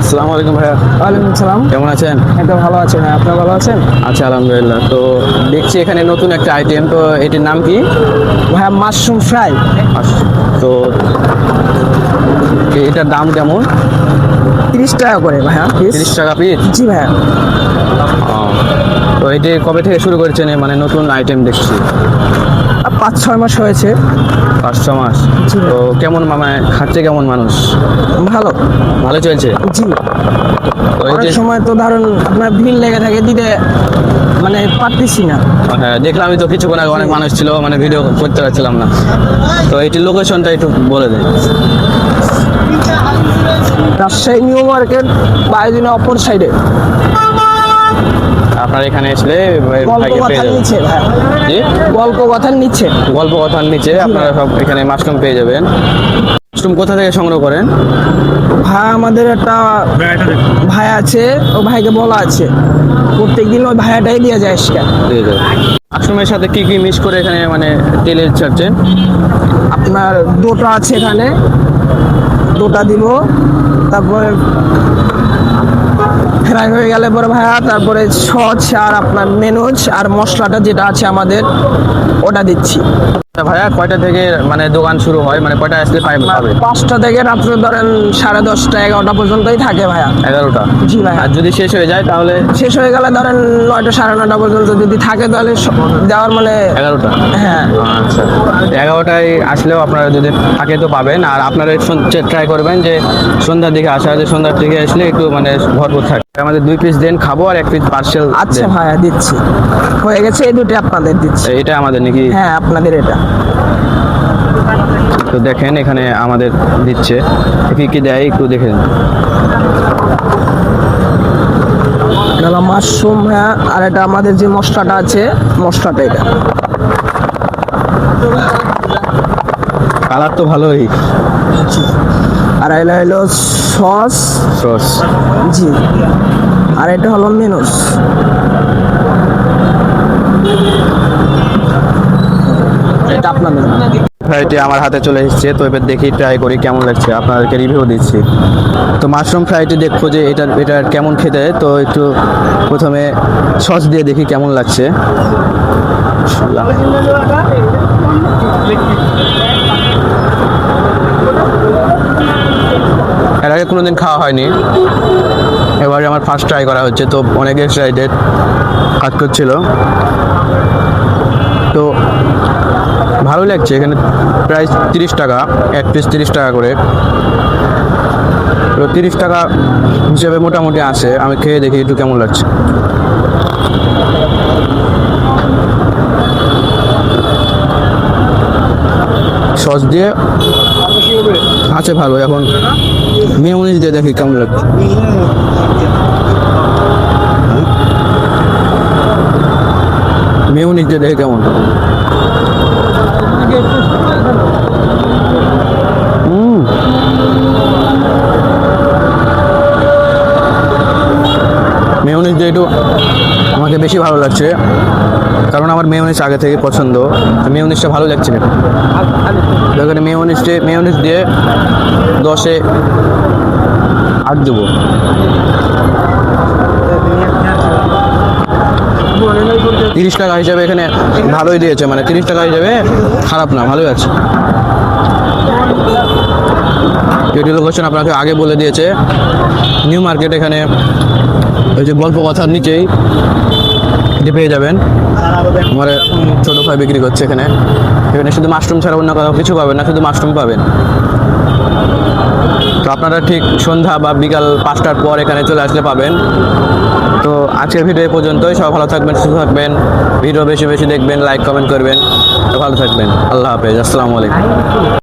আসসালামু আলাইকুম ভাইয়া। ওয়ালাইকুম সালাম কেমন আছেন? এটা ভালো আছেন আপনি ভালো আছেন? আচ্ছা আলহামদুলিল্লাহ। তো দেখছি এখানে নতুন একটা আইটেম তো এটির নাম কি? ভাইয়া মাশরুম ফ্রাই তো এটার দাম কেমন? তিরিশ টাকা করে ভাইয়া তিরিশ টাকা পিস জি ভাইয়া। তো এটি কবে থেকে শুরু করেছেন মানে নতুন আইটেম দেখছি? পাঁচ ছয় মাস হয়েছে। পাঁচ ছ মাস? তো কেমন মানে খাচ্ছে কেমন মানুষ? ভালো। ভালো চলছে? জি। অনেক সময় তো ধরুন আপনার ভিড় লেগে থাকে দিতে মানে পারতেছি না। হ্যাঁ দেখলাম তো কিছুক্ষণ আগে অনেক মানুষ ছিল মানে ভিডিও করতে পারছিলাম না। তো এটির লোকেশনটা একটু বলে দেয় রাজশাহী নিউ মার্কেট বাইদিনে অপর সাইডে আপনার এখানে আসলে ভাইকে পেয়ে যাবেন। জি? গল্প কথার নিচে গল্প কথার নিচে আপনারা সব এখানে মাশরুম পেয়ে যাবেন। মাশরুম কোথা থেকে সংগ্রহ করেন? ভাই আমাদের একটা ভাই আছে ও ভাইকে বলা আছে। প্রত্যেক দিন ওই ভাইয়াটাই দিয়ে যায় আজকে। পেয়ে মাশরুমের সাথে কি কি মিক্স করে এখানে মানে তেলের ছাড়ছেন? আপনার দুটো আছে এখানে। দুটা দিব তারপরে ফ্রাই হয়ে গেলে পরে ভাইয়া, তারপরে সচ আর আপনার মেনুজ আর মশলাটা যেটা আছে আমাদের, ওটা দিচ্ছি। ভাইয়া কয়টা থেকে মানে দোকান শুরু হয়? মানে কয়টা আসলে পাই পাবে পাঁচটা থেকে রাত্রে ধরেন সাড়ে দশটা এগারোটা পর্যন্তই থাকে ভাইয়া। এগারোটা? জি ভাইয়া। আর যদি শেষ হয়ে যায় তাহলে? শেষ হয়ে গেলে ধরেন নয়টা সাড়ে নয়টা পর্যন্ত যদি থাকে তাহলে দেওয়ার মানে এগারোটা? হ্যাঁ। আচ্ছা। এগারোটায় আসলেও আপনারা যদি থাকে তো পাবেন। আর আপনারা ট্রাই করবেন যে সন্ধ্যার দিকে আসা যে সন্ধ্যার দিকে আসলে একটু মানে ভরপুর থাকে। আমাদের দুই পিস দেন খাব আর এক পিস পার্সেল আচ্ছা ভাইয়া দিচ্ছি। হয়ে গেছে এই দুটো আপনাদের দিচ্ছি। এটা আমাদের নাকি? হ্যাঁ আপনাদের এটা। তো দেখেন এখানে আমাদের দিচ্ছে। কি কি দেয় একটু দেখে নিন। মাশরুম হ্যাঁ আর এটা আমাদের যে মশলাটা আছে মশলাটা এটা। কালার তো ভালোই। আর এটা হলো সস। সস। জি। আর এটা হলো মেনুস। এটা আপনাদের ফ্রাইটি আমার হাতে চলে এসেছে তো এবার দেখি ট্রাই করি কেমন লাগছে। আপনাদেরকে রিভিউ দিচ্ছি। তো মাশরুম ফ্রাইটি দেখব যে এটা এটা কেমন খেতে তো একটু প্রথমে সস দিয়ে দেখি কেমন লাগছে। এর আগে কোনো দিন খাওয়া হয়নি। এবারে আমার ফার্স্ট ট্রাই করা হচ্ছে, তো অনেক এক্সাইটেড কাজ করছিল। তো ভালো লাগছে, এখানে প্রাইস তিরিশ টাকা, এক পিস তিরিশ টাকা করে। তো তিরিশ টাকা হিসেবে মোটামুটি আছে, আমি খেয়ে দেখি একটু কেমন লাগছে। সস দিয়ে? আছে ভালো এখন মেয়নিজ দিয়ে দেখি কেমন লাগছে? মেয়নিজ দিয়ে দেখি কেমন? মেয়নিজ দিয়ে একটু আমাকে বেশি ভালো লাগছে। কারণ আমার মেয়নিজ আগে থেকে পছন্দ। মেয়নিজটা ভালো লাগছে না। এখানে দিয়ে মেয়নিজ দিয়ে দশে আট দেবো। তিরিশ টাকা হিসাবে এখানে ভালোই দিয়েছে মানে তিরিশ টাকা হিসাবে খারাপ না, ভালোই আছে। এটি লোকেশন আপনাকে আগে বলে দিয়েছে। নিউ মার্কেট এখানে, ওই যে গল্প কথার নিচেই। এটি পেয়ে যাবেন। আমার ছোটো ভাই বিক্রি করছে এখানে। এখানে শুধু মাশরুম ছাড়া অন্য কোথাও কিছু পাবেন না, শুধু মাশরুম পাবেন। তো আপনারা ঠিক সন্ধ্যা বা বিকাল পাঁচটার পর এখানে চলে আসলে পাবেন। তো আজকের ভিডিও পর্যন্তই। সব ভালো থাকবেন, সুস্থ থাকবেন। ভিডিও বেশি বেশি দেখবেন লাইক কমেন্ট করবেন। ভালো থাকবেন। আল্লাহ হাফেজ। আসসালামু আলাইকুম।